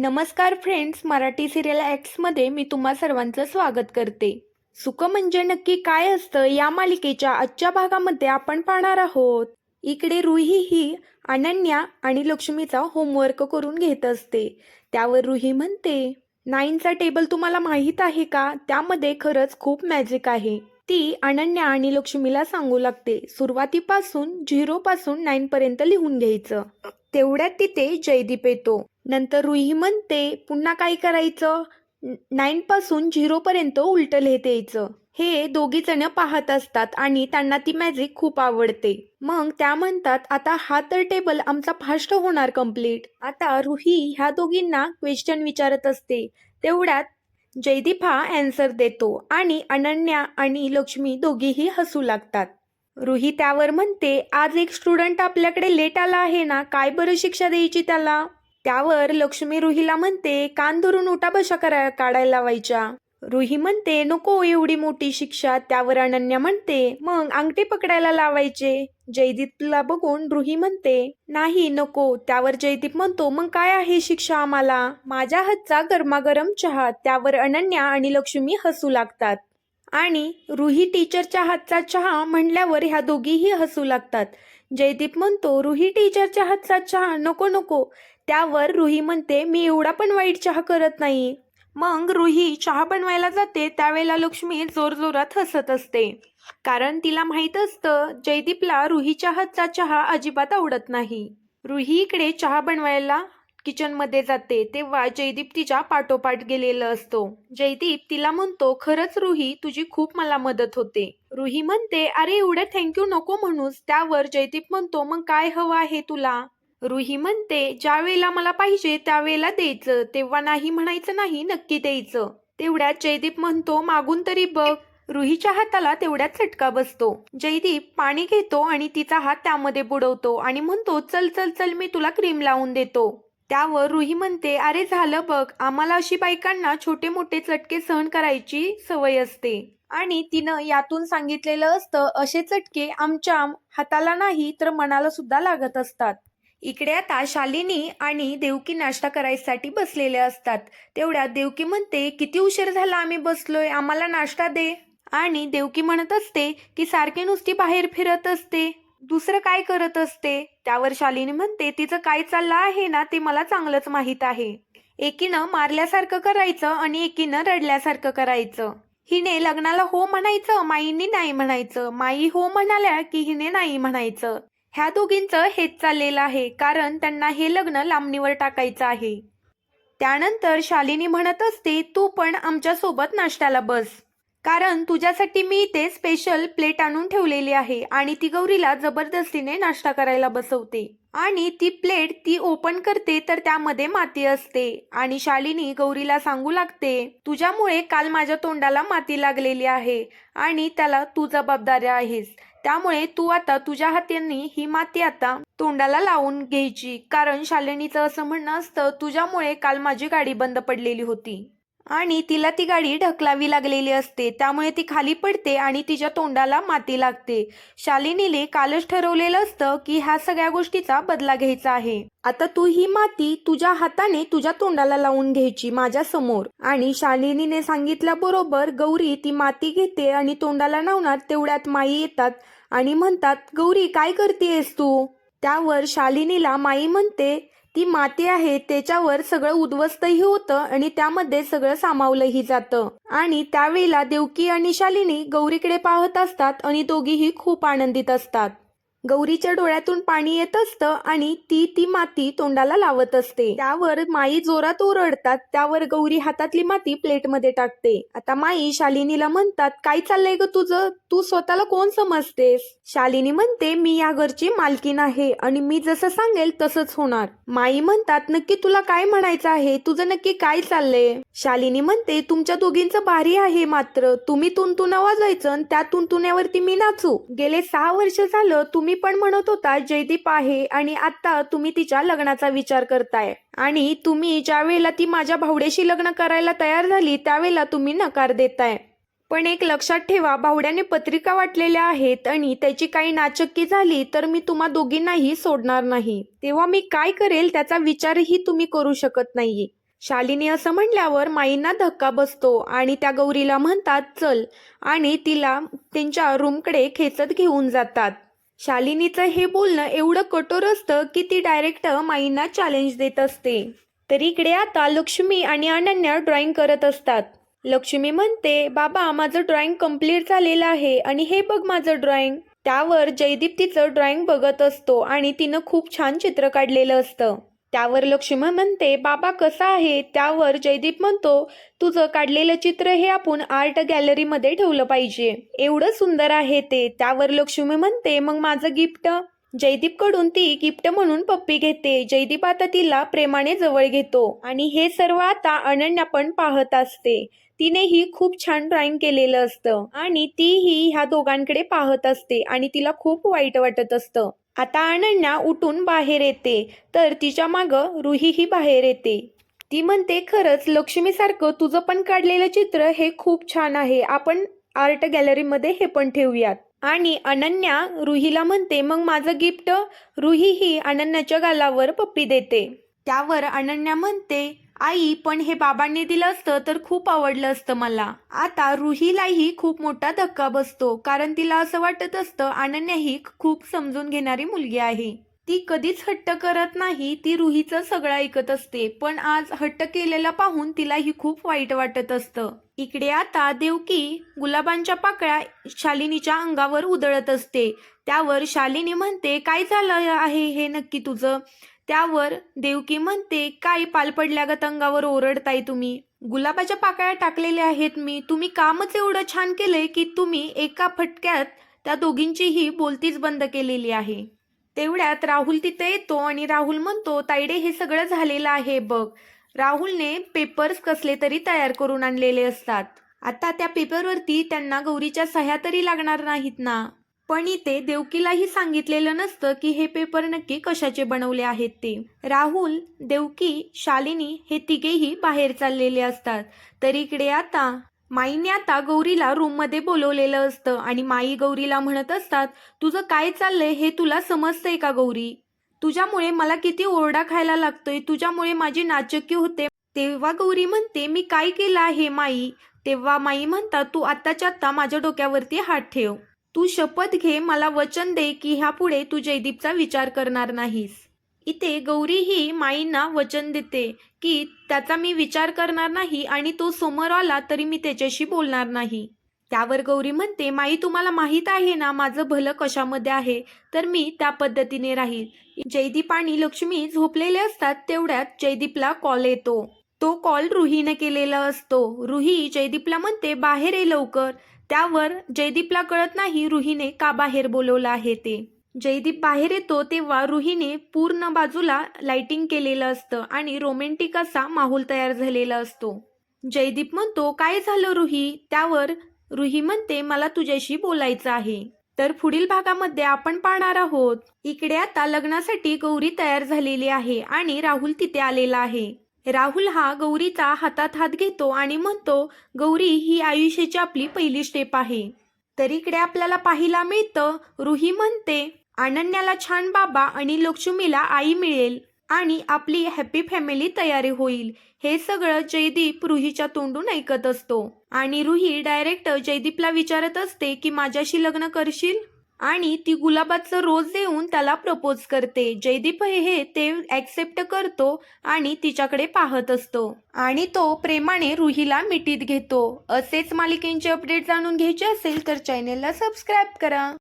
नमस्कार friends Marathi serial ॲक्ट्समध्ये मी तुम्हा सर्वांचं स्वागत करते. सुख म्हणजे नक्की काय असतं या मालिकेच्या आजच्या भागामध्ये आपण पाहणार आहोत. इकडे रुही ही अनन्या आणि लक्ष्मीचा होमवर्क करून घेत असते. त्यावर रुही म्हणते नाईनचा टेबल तुम्हाला माहीत आहे का? त्यामध्ये खरंच खूप मॅजिक आहे. ती अनन्या आणि लक्ष्मीला सांगू लागते सुरुवातीपासून झिरो पासून नाईन पर्यंत लिहून घ्यायचं. तेवढ्यात तिथे जयदीप येतो. नंतर रुही म्हणते पुन्हा काय करायचं? नाईन पासून झिरो पर्यंत उलट लिहित यायचं. हे दोघी जण पाहत असतात आणि त्यांना ती मॅजिक खूप आवडते. मग त्या म्हणतात आता हा तर टेबल आमचा फास्ट होणार कंप्लीट आता रुही ह्या दोघींना क्वेश्चन विचारत असते. तेवढ्यात जयदीप हा अँसर देतो आणि अनन्या आणि लक्ष्मी दोघीही हसू लागतात. रुही त्यावर म्हणते आज एक स्टुडंट आपल्याकडे लेट आला आहे ना काय बरं शिक्षा द्यायची त्याला? त्यावर लक्ष्मी रुहीला म्हणते कान धरून उठाबशा करा काढायला लावायच्या. रुही म्हणते नको एवढी मोठी शिक्षा. त्यावर अनन्या म्हणते मग अंगठी पकडायला लावायचे. जयदीपला बघून रुही म्हणते नाही नको. त्यावर जयदीप म्हणतो मग काय आहे शिक्षा आम्हाला? माझ्या हातचा गरमागरम चहा. त्यावर अनन्या आणि लक्ष्मी हसू लागतात. आणि रुही टीचरच्या हातचा चहा म्हणल्यावर ह्या दोघीही हसू लागतात. जयदीप म्हणतो रुही टीचरच्या हातचा चहा नको नको. त्यावर रुही म्हणते मी एवढा पण वाईट चहा करत नाही. मग रुही चहा बनवायला जाते त्यावेळेला लक्ष्मी जोरजोरात हसत असते. कारण तिला माहीत असतं जयदीपला रुहीच्या हातचा चहा अजिबात आवडत नाही. रुही इकडे चहा बनवायला किचनमध्ये जाते तेव्हा जयदीप तिच्या पाठोपाठ गेलेलं असतो. जयदीप तिला म्हणतो खरंच रुही तुझी खूप मला मदत होते. रुही म्हणते अरे एवढं थँक्यू नको म्हणूस. त्यावर जयदीप म्हणतो मग काय हवं आहे तुला? रुही म्हणते ज्या वेळेला मला पाहिजे त्यावेळेला द्यायचं. तेव्हा नाही म्हणायचं नाही नक्की द्यायचं. तेवढ्यात जयदीप म्हणतो मागून तरी बघ. रुहीच्या हाताला तेवढ्यात चटका बसतो. जयदीप पाणी घेतो आणि तिचा हात त्यामध्ये बुडवतो आणि म्हणतो चल चल चल मी तुला क्रीम लावून देतो. त्यावर रुही म्हणते अरे झालं बघ. आम्हाला अशी बायकांना छोटे मोठे चटके सहन करायची सवय असते. आणि तिनं यातून सांगितलेलं असतं असे चटके आमच्या हाताला नाही तर मनाला सुद्धा लागत असतात. इकडे आता शालिनी आणि देवकी नाश्ता करायसाठी बसलेले असतात. तेवढ्यात देवकी म्हणते किती उशीर झाला आम्ही बसलोय आम्हाला नाश्ता दे. आणि देवकी म्हणत असते की सारखी नुसती बाहेर फिरत असते. दुसरं काय करत असते? त्यावर शालिनी म्हणते तिचं काय चाललं आहे ना ते मला चांगलंच माहीत आहे. एकीनं मारल्यासारखं करायचं आणि एकीनं रडल्यासारखं करायचं. हिने लग्नाला हो म्हणायचं माईंनी नाही म्हणायचं. माई हो म्हणाल्या की हिने नाही म्हणायचं. ह्या दोघींचं हेच चाललेलं आहे कारण त्यांना हे लग्न लांबणीवर टाकायचं आहे. त्यानंतर शालिनी म्हणत असते तू पण आमच्यासोबत नाश्त्याला बस. कारण तुझ्यासाठी मी इथे स्पेशल प्लेट आणून ठेवलेली आहे आणि ती गौरीला जबरदस्तीने नाश्ता करायला बसवते. आणि ती प्लेट ती ओपन करते तर त्यामध्ये माती असते. आणि शालिनी गौरीला सांगू लागते तुझ्यामुळे काल माझ्या तोंडाला माती लागलेली आहे आणि त्याला तू जबाबदार आहेस. त्यामुळे तू आता तुझ्या हातांनी ही माती आता तोंडाला लावून घ्यायची. कारण शालिनीचं असं म्हणणं असतं तुझ्यामुळे काल माझी गाडी बंद पडलेली होती. आणि तिला ती गाडी ढकलावी लागलेली असते. त्यामुळे ती खाली पडते आणि तिच्या तोंडाला माती लागते. शालिनीने कालच ठरवलेलं असतं की ह्या सगळ्या गोष्टीचा बदला घ्यायचा आहे. आता तू ही माती तुझ्या हाताने तुझ्या तोंडाला लावून घ्यायची माझ्यासमोर. आणि शालिनीने सांगितल्याबरोबर गौरी ती माती घेते आणि तोंडाला लावणार तेवढ्यात माई येतात आणि म्हणतात गौरी काय करतेस तू? त्यावर शालिनीला माई म्हणते ती माती आहे त्याच्यावर सगळं उद्ध्वस्तही होतं आणि त्यामध्ये सगळं सामावलंही जातं. आणि त्यावेळेला देवकी आणि शालिनी गौरीकडे पाहत असतात आणि दोघीही खूप आनंदित असतात. गौरीच्या डोळ्यातून पाणी येत असतं आणि ती ती माती तोंडाला लावत असते. त्यावर माई जोरात ओरडतात त्यावर गौरी हातातली माती प्लेटमध्ये टाकते. आता माई शालिनीला म्हणतात काय चाललंय ग तुझं? तू स्वतःला कोण समजतेस? शालिनी म्हणते मी या घरची मालकीन आहे आणि मी जसं सांगेल तसंच होणार. माई म्हणतात नक्की तुला काय म्हणायचं आहे? तुझं नक्की काय चाललंय? शालिनी म्हणते तुमच्या दोघींचं भारी आहे मात्र. तुम्ही तुंतुना वाजवायचं त्या तुंतुण्यावरती मी नाचू. गेले सहा वर्ष झालं तुम्ही पण म्हणत होता जयदीप आहे आणि आता तुम्ही तिच्या लग्नाचा विचार करताय. आणि तुम्ही ज्या वेळेला ती माझ्या भावड्याशी लग्न करायला तयार झाली त्यावेळेला तुम्ही नकार देताय. पण एक लक्षात ठेवा भावड्याने पत्रिका वाटलेल्या आहेत आणि त्याची काही नाचक्की झाली तर मी तुम्हा दोघींनाही सोडणार नाही. तेव्हा मी काय करेल त्याचा विचारही तुम्ही करू शकत नाही शालिनी असं म्हणल्यावर माईंना धक्का बसतो आणि त्या गौरीला म्हणतात चल. आणि तिला त्यांच्या रूमकडे खेचत घेऊन जातात. शालिनीचं हे बोलणं एवढं कठोर असतं की ती डायरेक्ट माईंना चॅलेंज देत असते. तर इकडे आता लक्ष्मी आणि अनन्या ड्रॉइंग करत असतात. लक्ष्मी म्हणते बाबा माझं ड्रॉइंग कंप्लीट झालेलं आहे आणि हे बघ माझं ड्रॉइंग त्यावर जयदीप तिचं ड्रॉइंग बघत असतो आणि तिनं खूप छान चित्र काढलेलं असतं. त्यावर लक्ष्मी म्हणते बाबा कसा आहे? त्यावर जयदीप म्हणतो तुझं काढलेलं चित्र हे आपण आर्ट गॅलरीमध्ये ठेवलं पाहिजे. एवढं सुंदर आहे ते. त्यावर लक्ष्मी म्हणते मग माझं गिफ्ट जयदीपकडून ती गिफ्ट म्हणून पप्पी घेते. जयदीप आता तिला प्रेमाने जवळ घेतो आणि हे सर्व आता अनन्या पण पाहत असते. तिनेही खूप छान ड्रॉइंग केलेलं असतं आणि तीही ह्या दोघांकडे पाहत असते आणि तिला खूप वाईट वाटत असतं. आता अनन्या उठून बाहेर येते. तर तिच्या मागं रुहीही बाहेर येते. ती म्हणते खरंच लक्ष्मीसारखं तुझं पण काढलेलं चित्र हे खूप छान आहे. आपण आर्ट गॅलरीमध्ये हे पण ठेवूयात. आणि अनन्या रुहीला म्हणते मग माझं गिफ्ट रुही ही अनन्याच्या गालावर पप्पी देते. त्यावर अनन्या म्हणते आई पण हे बाबांनी दिलं असतं तर खूप आवडलं असतं मला. आता रुहीलाही खूप मोठा धक्का बसतो कारण तिला असं वाटत असतं अनन्या ही खूप समजून घेणारी मुलगी आहे. ती कधीच हट्ट करत नाही ती रुहीचं सगळं ऐकत असते पण आज हट्ट केलेला पाहून तिलाही खूप वाईट वाटत असतं. इकडे आता देवकी गुलाबांच्या पाकळ्या शालिनीच्या अंगावर उधळत असते. त्यावर शालिनी म्हणते काय झालं आहे हे नक्की तुझं? त्यावर देवकी म्हणते काय पाल पडल्या अंगावर ओरडताय तुम्ही. गुलाबाच्या पाकळ्या टाकलेल्या आहेत मी. तुम्ही कामच एवढं छान केलंय की तुम्ही एका फटक्यात त्या दोघींचीही बोलतीच बंद केलेली आहे. तेवढ्यात राहुल तिथे येतो आणि राहुल म्हणतो तायडे हे सगळं झालेलं आहे बघ. राहुलने पेपर्स कसले तरी तयार करून आणलेले असतात. आता त्या पेपरवरती त्यांना गौरीच्या सह्या तरी लागणार नाहीत ना. पण इथे देवकीलाही सांगितलेलं नसतं की हे पेपर नक्की कशाचे बनवले आहेत ते. राहुल देवकी शालिनी हे तिघेही बाहेर चाललेले असतात. तर इकडे आता माईने आता गौरीला रूममध्ये बोलवलेलं असतं आणि माई गौरीला म्हणत असतात तुझं काय चाललंय? हे तुला समजतंय का गौरी? तुझ्यामुळे मला किती ओरडा खायला लागतोय तुझ्यामुळे माझी नाचकी होते. तेव्हा गौरी म्हणते मी काय केलं आहे माई? तेव्हा माई म्हणतात तू आत्ताच्या आत्ता माझ्या डोक्यावरती हात ठेव. तू शपथ घे मला वचन दे की ह्यापुढे तू जयदीपचा विचार करणार नाहीस. इथे गौरी ही माईंना वचन देते की त्याचा मी विचार करणार नाही आणि तो समोर आला तरी मी त्याच्याशी बोलणार नाही. त्यावर गौरी म्हणते माई तुम्हाला माहीत आहे ना माझं भलं कशामध्ये आहे? तर मी त्या पद्धतीने राहील. जयदीप आणि लक्ष्मी झोपलेले असतात तेवढ्यात जयदीपला कॉल येतो. तो कॉल रुहीने केलेला असतो. रुही जयदीपला म्हणते बाहेर ये लवकर. त्यावर जयदीपला कळत नाही रुहीने का बाहेर बोलवलं आहे ते. जयदीप बाहेर येतो तेव्हा रुहीने पूर्ण बाजूला लाइटिंग केलेलं असतं आणि रोमॅन्टिक असा माहोल तयार झालेला असतो. जयदीप म्हणतो काय झालं रुही? त्यावर रुही म्हणते मला तुझ्याशी बोलायचं आहे. तर पुढील भागामध्ये आपण पाहणार आहोत. इकडे आता लग्नासाठी गौरी तयार झालेली आहे आणि राहुल तिथे आलेला आहे. राहुल हा गौरीचा हातात हात घेतो आणि म्हणतो गौरी ही आयुष्याची आपली पहिली स्टेप आहे. तर इकडे आपल्याला पाहायला मिळतं रुही म्हणते अनन्याला छान बाबा आणि लक्ष्मीला आई मिळेल आणि आपली हॅपी फॅमिली तयारी होईल. हे सगळं जयदीप रुहीच्या तोंडून ऐकत असतो. आणि रुही डायरेक्ट जयदीपला विचारत असते की माझ्याशी लग्न करशील? आणि ती गुलाबाचं रोज देऊन त्याला प्रपोज करते. जयदीप हे ते ऍक्सेप्ट करतो आणि तिच्याकडे पाहत असतो. आणि तो प्रेमाने रुहीला मिठीत घेतो. असेच मालिकेंचे अपडेट जाणून घ्यायचे असेल तर चॅनेलला सबस्क्राईब करा.